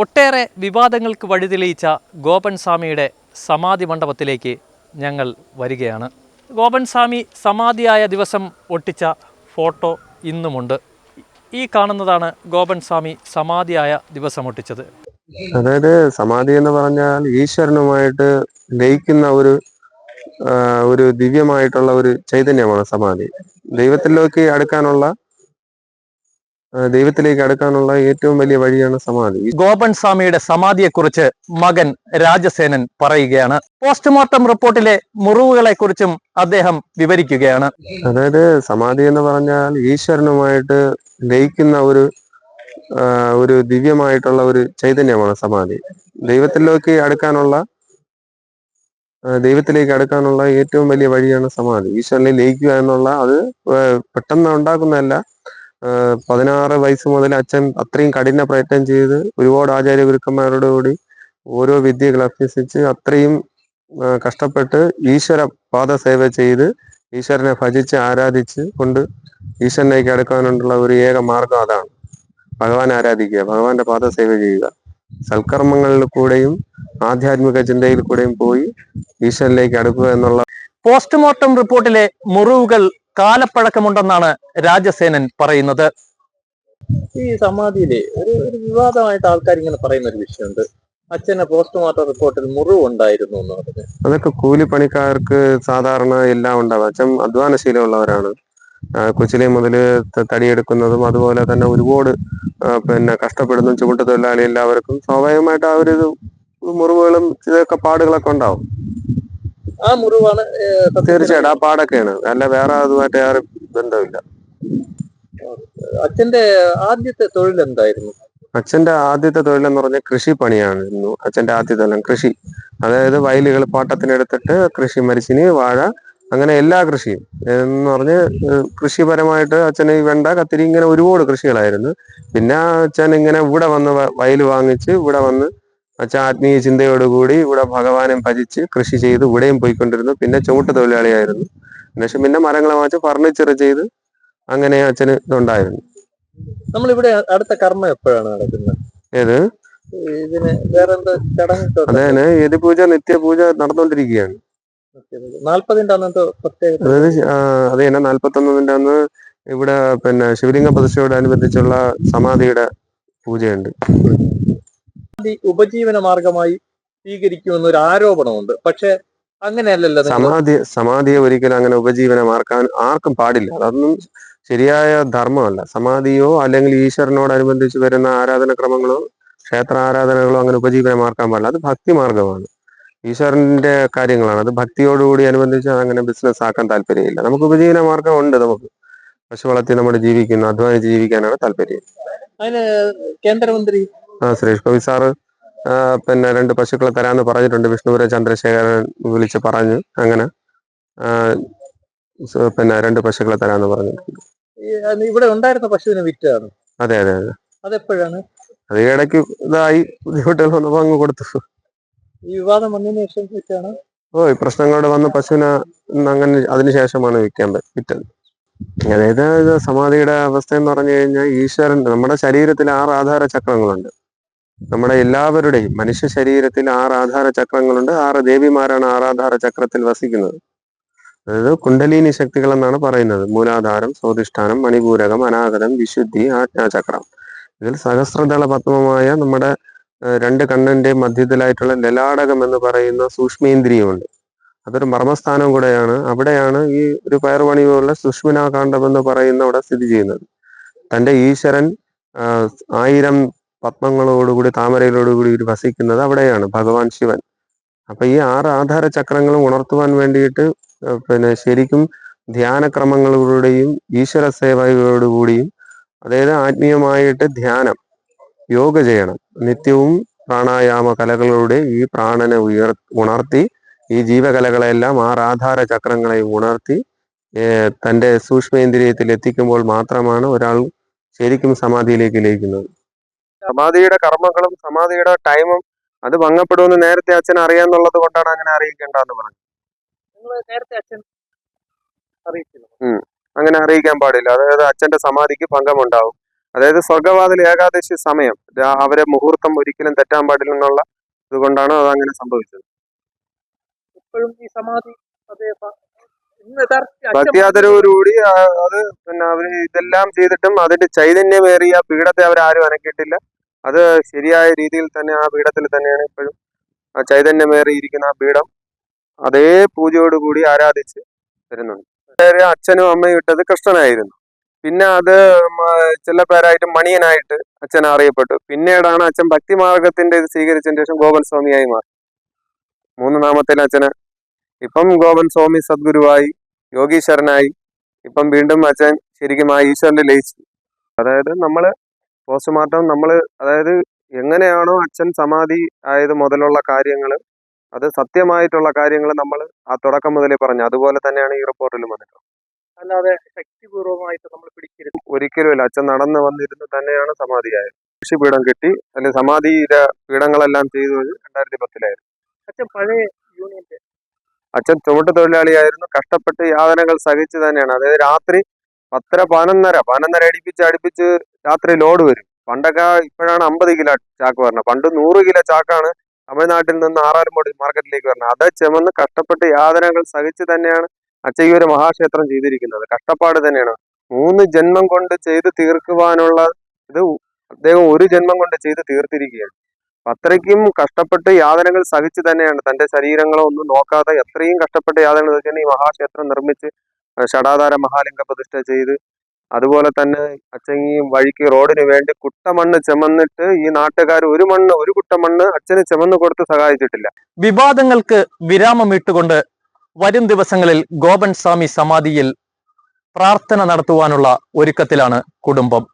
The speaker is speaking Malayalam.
ഒട്ടേറെ വിവാദങ്ങൾക്ക് വഴിതെളിയിച്ച ഗോപൻ സ്വാമിയുടെ സമാധി മണ്ഡപത്തിലേക്ക് ഞങ്ങൾ വരികയാണ്. ഗോപൻ സ്വാമി സമാധിയായ ദിവസം ഒട്ടിച്ച ഫോട്ടോ ഇന്നുമുണ്ട്. ഈ കാണുന്നതാണ് ഗോപൻ സ്വാമി സമാധിയായ ദിവസം ഒട്ടിച്ചത്. അതായത് സമാധി എന്ന് പറഞ്ഞാൽ ഈശ്വരനുമായിട്ട് ലയിക്കുന്ന ഒരു ഒരു ദിവ്യമായിട്ടുള്ള ഒരു ചൈതന്യമാണ് സമാധി. ദൈവത്തിലേക്ക് അടുക്കാനുള്ള ദൈവത്തിലേക്ക് അടുക്കാനുള്ള ഏറ്റവും വലിയ വഴിയാണ് സമാധി. ഗോപൻ സ്വാമിയുടെ സമാധിയെക്കുറിച്ച് മകൻ രാജസേനൻ പറയുകയാണ്. പോസ്റ്റ്മോർട്ടം റിപ്പോർട്ടിലെ മുറിവുകളെ കുറിച്ചും അദ്ദേഹം വിവരിക്കുകയാണ്. അതായത് സമാധി എന്ന് പറഞ്ഞാൽ ഈശ്വരനുമായിട്ട് ലയിക്കുന്ന ഒരു ഒരു ദിവ്യമായിട്ടുള്ള ഒരു ചൈതന്യമാണ് സമാധി. ദൈവത്തിലേക്ക് അടുക്കാനുള്ള ദൈവത്തിലേക്ക് അടുക്കാനുള്ള ഏറ്റവും വലിയ വഴിയാണ് സമാധി. ഈശ്വരനെ ലയിക്കുക എന്നുള്ള അത് പെട്ടെന്ന് ഉണ്ടാക്കുന്നതല്ല. പതിനാറ് വയസ്സ് മുതൽ അച്ഛൻ അത്രയും കഠിന പ്രയത്നം ചെയ്ത് ഒരുപാട് ആചാര്യ ഗുരുക്കന്മാരോട് കൂടി ഓരോ വിദ്യകൾ അഭ്യസിച്ച് അത്രയും കഷ്ടപ്പെട്ട് ഈശ്വര പാദ സേവ ചെയ്ത് ഈശ്വരനെ ഭജിച്ച് ആരാധിച്ച് കൊണ്ട് ഈശ്വരനേക്ക് അടുക്കാനുള്ള ഒരു ഏക മാർഗം അതാണ്. ഭഗവാൻ ആരാധിക്കുക ഭഗവാന്റെ പാദ സേവ ചെയ്യുക. സൽക്കർമ്മങ്ങളിൽ കൂടെയും ആധ്യാത്മിക ചിന്തയിൽ കൂടെയും പോയി ഈശ്വരനിലേക്ക് അടുക്കുക എന്നുള്ള പോസ്റ്റ്മോർട്ടം റിപ്പോർട്ടിലെ മുറിവുകൾ കാലപ്പഴക്കമുണ്ടെന്നാണ് രാജസേനൻ പറയുന്നത്. ഈ സമാധിയിലെ ഒരു ഒരു വിവാദമായിട്ട് ആൾക്കാർ ഇങ്ങനെ പറയുന്ന ഒരു വിഷയമുണ്ട്. അച്ഛനെ പോസ്റ്റ്മോർട്ടം റിപ്പോർട്ടിൽ മുറിവുണ്ടായിരുന്നു എന്ന് പറഞ്ഞു. അതൊക്കെ കൂലിപ്പണിക്കാർക്ക് സാധാരണ എല്ലാം ഉണ്ടാവും. അച്ഛൻ അധ്വാനശീലമുള്ളവരാണ്. കൊച്ചിലെ മുതൽ തടിയെടുക്കുന്നതും അതുപോലെ തന്നെ ഒരുപാട് പിന്നെ കഷ്ടപ്പെടുന്ന ചുവട്ട് തൊഴിലാളി എല്ലാവർക്കും സ്വാഭാവികമായിട്ട് ആ ഒരു മുറിവുകളും ഇതൊക്കെ പാടുകളൊക്കെ ഉണ്ടാവും. ആ മുറിവാണ് തീർച്ചയായിട്ടും ആ പാടൊക്കെയാണ്. അല്ല വേറെ അതുമായിട്ട് ആരും ബന്ധമില്ല. അച്ഛന്റെ ആദ്യത്തെ തൊഴിൽ എന്തായിരുന്നു? അച്ഛന്റെ ആദ്യത്തെ തൊഴിൽ എന്ന് പറഞ്ഞാൽ കൃഷി പണിയായിരുന്നു അച്ഛന്റെ ആദ്യത്തെ തൊഴിൽ കൃഷി. അതായത് വയലുകൾ പാട്ടത്തിനെടുത്തിട്ട് കൃഷി മരിച്ചിനി വാഴ അങ്ങനെ എല്ലാ കൃഷിയും. എന്ന് പറഞ്ഞ് കൃഷിപരമായിട്ട് അച്ഛന് ഈ വെണ്ട കത്തിരി ഇങ്ങനെ ഒരുപാട് കൃഷികളായിരുന്നു. പിന്നെ അച്ഛൻ ഇങ്ങനെ ഇവിടെ വന്ന് വയൽ വാങ്ങിച്ച് ഇവിടെ വന്ന് അച്ഛൻ ആത്മീയ ചിന്തയോടുകൂടി ഇവിടെ ഭഗവാനെ ഭജിച്ച് കൃഷി ചെയ്ത് ഇവിടെയും പോയിക്കൊണ്ടിരുന്നു. പിന്നെ ചുമട്ട് തൊഴിലാളിയായിരുന്നു. പക്ഷെ പിന്നെ മരങ്ങളെ വാങ്ങിച്ച് ഫർണിച്ചർ ചെയ്ത് അങ്ങനെ അച്ഛന് ഇതുണ്ടായിരുന്നു. നമ്മളിവിടെ അടുത്ത കർമ്മം എപ്പോഴാണ് നടക്കുന്നത്? ഏത്? ഇതിന് വേറെ എന്താ ചടങ്ങ് അതെ യതിപൂജ നിത്യപൂജ നടന്നുകൊണ്ടിരിക്കുകയാണ്. നാൽപ്പതിന്റെ അന്നത്തെ പ്രത്യേകത? അത് തന്നെ നാൽപ്പത്തൊന്നിന്റെ അന്ന് ഇവിടെ പിന്നെ ശിവലിംഗ പ്രതിഷ്ഠയോടനുബന്ധിച്ചുള്ള സമാധിയുടെ പൂജയുണ്ട്. ഉപജീവന മാർഗമായി സ്വീകരിക്കുമെന്നൊരു ആരോപണമുണ്ട്. പക്ഷെ അങ്ങനെയല്ലല്ലോ സമാധി സമാധിയെ ഒരിക്കലും അങ്ങനെ ഉപജീവനമാർക്കാൻ ആർക്കും പാടില്ല. അതൊന്നും ശരിയായ ധർമ്മമല്ല. സമാധിയോ അല്ലെങ്കിൽ ഈശ്വരനോടനുബന്ധിച്ച് വരുന്ന ആരാധനക്രമങ്ങളോ ക്ഷേത്ര ആരാധനകളോ അങ്ങനെ ഉപജീവനമാർക്കാൻ പാടില്ല. അത് ഭക്തി മാർഗമാണ്. ഈശ്വരന്റെ കാര്യങ്ങളാണ്. അത് ഭക്തിയോടുകൂടി അനുബന്ധിച്ച് അങ്ങനെ ബിസിനസ് ആക്കാൻ താല്പര്യമില്ല. നമുക്ക് ഉപജീവന മാർഗം ഉണ്ട് നമുക്ക്. പശു വളർത്തി നമ്മൾ ജീവിക്കുന്നു അധ്വാനം ജീവിക്കാനാണ് താല്പര്യം. അതിന് കേന്ദ്രമന്ത്രി സുരേഷ് ഗോപി സാറ് പിന്നെ രണ്ട് പശുക്കളെ തരാന്ന് പറഞ്ഞിട്ടുണ്ട്. വിഷ്ണുപുര ചന്ദ്രശേഖരൻ വിളിച്ച് പറഞ്ഞു. അങ്ങനെ പിന്നെ രണ്ട് പശുക്കളെ തരാന്ന് പറഞ്ഞിട്ടുണ്ട്. ഇവിടെ ഉണ്ടായിരുന്ന പശുവിനെ വിറ്റാണ്? അതെ അതെ അതെ. അതെപ്പോഴാണ്? അത് ഇടയ്ക്ക് ഇതായി ബുദ്ധിമുട്ടുകൾ വന്നപ്പോ അങ്ങ് കൊടുത്തു. ഈ വിവാദം വന്നതിന് ശേഷം വിറ്റാണ്? ഓ ഈ പ്രശ്നങ്ങളോട് വന്ന പശുവിനെ അങ്ങനെ അതിനുശേഷമാണ് വിൽക്കാൻ വിറ്റത്. അതായത് സമാധിയുടെ അവസ്ഥ എന്ന് പറഞ്ഞു കഴിഞ്ഞാൽ ഈശ്വരൻ നമ്മുടെ ശരീരത്തിൽ ആറ് ആധാര ചക്രങ്ങളുണ്ട്. നമ്മുടെ എല്ലാവരുടെയും മനുഷ്യ ശരീരത്തിൽ ആറ് ആധാര ചക്രങ്ങളുണ്ട് ആറ് ദേവിമാരാണ് ആറാധാര ചക്രത്തിൽ വസിക്കുന്നത്. അതായത് കുണ്ടലിനി ശക്തികൾ എന്നാണ് പറയുന്നത്. മൂലാധാരം സ്വാധിഷ്ഠാനം മണിപൂരകം അനാഗതം വിശുദ്ധി ആജ്ഞാചക്രം. ഇതിൽ സഹസ്രദള പത്മമായ നമ്മുടെ രണ്ട് കണ്ണിന്റെ മധ്യത്തിലായിട്ടുള്ള ലലാടകം എന്ന് പറയുന്ന സൂക്ഷ്മേന്ദ്രിയമുണ്ട്. അതൊരു മർമ്മസ്ഥാനം കൂടെയാണ്. അവിടെയാണ് ഈ ഒരു പയർവണി പോലുള്ള സുഷ്മിനാകാന്ഡം എന്ന് പറയുന്ന അവിടെ സ്ഥിതി ചെയ്യുന്നത്. തന്റെ ഈശ്വരൻ ആയിരം പത്മങ്ങളോടുകൂടി താമരയിലോടുകൂടി ഇവർ വസിക്കുന്നത് അവിടെയാണ് ഭഗവാൻ ശിവൻ. അപ്പൊ ഈ ആറ് ആധാര ചക്രങ്ങളും ഉണർത്തുവാൻ വേണ്ടിയിട്ട് പിന്നെ ശരിക്കും ധ്യാനക്രമങ്ങളിലൂടെയും ഈശ്വര സേവയോടുകൂടിയും അതായത് ആത്മീയമായിട്ട് ധ്യാനം യോഗ ചെയ്യണം. നിത്യവും പ്രാണായാമ കലകളിലൂടെ ഈ പ്രാണനെ ഉയർ ഉണർത്തി ഈ ജീവകലകളെല്ലാം ആറ് ആധാര ചക്രങ്ങളെ ഉണർത്തി തന്റെ സൂക്ഷ്മേന്ദ്രിയത്തിൽ എത്തിക്കുമ്പോൾ മാത്രമാണ് ഒരാൾ ശരിക്കും സമാധിയിലേക്ക് ലയിക്കുന്നത്. സമാധിയുടെ കർമ്മങ്ങളും സമാധിയുടെ ടൈമും അത് ഭംഗപ്പെടുമെന്ന് നേരത്തെ അച്ഛൻ അറിയാന്നുള്ളത് കൊണ്ടാണ് അങ്ങനെ അറിയിക്കേണ്ടെന്ന് പറഞ്ഞത് നേരത്തെ അച്ഛൻ അങ്ങനെ അറിയിക്കാൻ പാടില്ല. അതായത് അച്ഛന്റെ സമാധിക്ക് ഭംഗമുണ്ടാവും. അതായത് സ്വർഗവാതിൽ ഏകാദശി സമയം. അവരെ മുഹൂർത്തം ഒരിക്കലും തെറ്റാൻ പാടില്ലെന്നുള്ള ഇതുകൊണ്ടാണ് അത് അങ്ങനെ സംഭവിച്ചത്. ഇപ്പോഴും ഈ സമാധി അതേ ഭക്തിയാദരവോടുകൂടി അത് പിന്നെ അവർ ഇതെല്ലാം ചെയ്തിട്ടും അതിന്റെ ചൈതന്യമേറിയ പീഠത്തെ അവരാരും അനക്കിയിട്ടില്ല. അത് ശരിയായ രീതിയിൽ തന്നെ ആ പീഠത്തിൽ തന്നെയാണ് ഇപ്പോഴും ആ ചൈതന്യമേറിയിരിക്കുന്ന ആ പീഠം. അതേ പൂജയോടുകൂടി ആരാധിച്ച് വരുന്നുണ്ട്. പേര് അച്ഛനും അമ്മയും ഇട്ടത് കൃഷ്ണനായിരുന്നു. പിന്നെ അത് ചില പേരായിട്ട് മണിയനായിട്ട് അച്ഛൻ അറിയപ്പെട്ടു. പിന്നീടാണ് അച്ഛൻ ഭക്തിമാർഗത്തിന്റെ ഇത് സ്വീകരിച്ചതിന് ശേഷം ഗോപൻ സ്വാമിയായി മാറി. മൂന്ന് നാമത്തിൽ അച്ഛന് ഇപ്പം ഗോപൻ സ്വാമി സദ്ഗുരുവായി യോഗീശ്വരനായി ഇപ്പം വീണ്ടും അച്ഛൻ ശരിക്കും ആ ഈശ്വരനിൽ ലയിച്ചു അതായത് നമ്മൾ പോസ്റ്റ്മോർട്ടം നമ്മൾ അതായത് എങ്ങനെയാണോ അച്ഛൻ സമാധി ആയത് മുതലുള്ള കാര്യങ്ങൾ അത് സത്യമായിട്ടുള്ള കാര്യങ്ങൾ നമ്മൾ ആ തുടക്കം മുതലേ പറഞ്ഞു. അതുപോലെ തന്നെയാണ് ഈ റിപ്പോർട്ടിൽ വന്നിട്ടുള്ളത്. അല്ലാതെ ശക്തിപൂർവമായിട്ട് നമ്മൾ പിടിക്കരുത്. ഒരിക്കലുമില്ല. അച്ഛൻ നടന്നു വന്നിരുന്ന് തന്നെയാണ് സമാധിയായത്. കൃഷിപീഠം കിട്ടി. അല്ലെങ്കിൽ സമാധിയുടെ പീഠങ്ങളെല്ലാം ചെയ്തു രണ്ടായിരത്തി പത്തിലായിരുന്നു. അച്ഛൻ പഴയ യൂണിയന്റെ അച്ഛൻ ചുമട്ട് തൊഴിലാളിയായിരുന്നു. കഷ്ടപ്പെട്ട് യാതനകൾ സഹിച്ചു തന്നെയാണ്. അതായത് രാത്രി പത്തര പതിനൊന്നര പതിനൊന്നര അടിപ്പിച്ച് അടുപ്പിച്ച് രാത്രി ലോഡ് വരും. പണ്ടൊക്കെ ഇപ്പോഴാണ് അമ്പത് കിലോ ചാക്ക് വരുന്നത് പണ്ട് നൂറ് കിലോ ചാക്കാണ് തമിഴ്നാട്ടിൽ നിന്ന് ആറാറുമോട് മാർക്കറ്റിലേക്ക് വരുന്നത് അത് ചുമന്ന് കഷ്ടപ്പെട്ട് യാതനകൾ സഹിച്ച് തന്നെയാണ് അച്ഛൻ ഈ ഒരു മഹാക്ഷേത്രം ചെയ്തിരിക്കുന്നത്. കഷ്ടപ്പാട് തന്നെയാണ്. മൂന്ന് ജന്മം കൊണ്ട് ചെയ്ത് തീർക്കുവാനുള്ള ഇത് അദ്ദേഹം ഒരു ജന്മം കൊണ്ട് ചെയ്ത് തീർത്തിരിക്കുകയാണ്. അത്രയ്ക്കും കഷ്ടപ്പെട്ട് യാതനകൾ സഹിച്ച് തന്നെയാണ്. തന്റെ ശരീരങ്ങളോ ഒന്നും നോക്കാതെ എത്രയും കഷ്ടപ്പെട്ട് യാതനകൾ സഹിച്ചാണ് ഈ മഹാക്ഷേത്രം നിർമ്മിച്ച് ഷടാധാര മഹാലിംഗ പ്രതിഷ്ഠ ചെയ്ത് അതുപോലെ തന്നെ അച്ഛൻ ഈ വഴിക്ക് റോഡിന് വേണ്ടി കുട്ടമണ്ണ് ചുമന്നിട്ട് ഈ നാട്ടുകാർ ഒരു മണ്ണ് ഒരു കുട്ട മണ്ണ് അച്ഛന് ചുമന്ന് കൊടുത്ത് സഹായിച്ചിട്ടില്ല. വിവാദങ്ങൾക്ക് വിരാമമിട്ടുകൊണ്ട് വരും ദിവസങ്ങളിൽ ഗോപൻ സ്വാമി സമാധിയിൽ പ്രാർത്ഥന നടത്തുവാനുള്ള ഒരുക്കത്തിലാണ് കുടുംബം.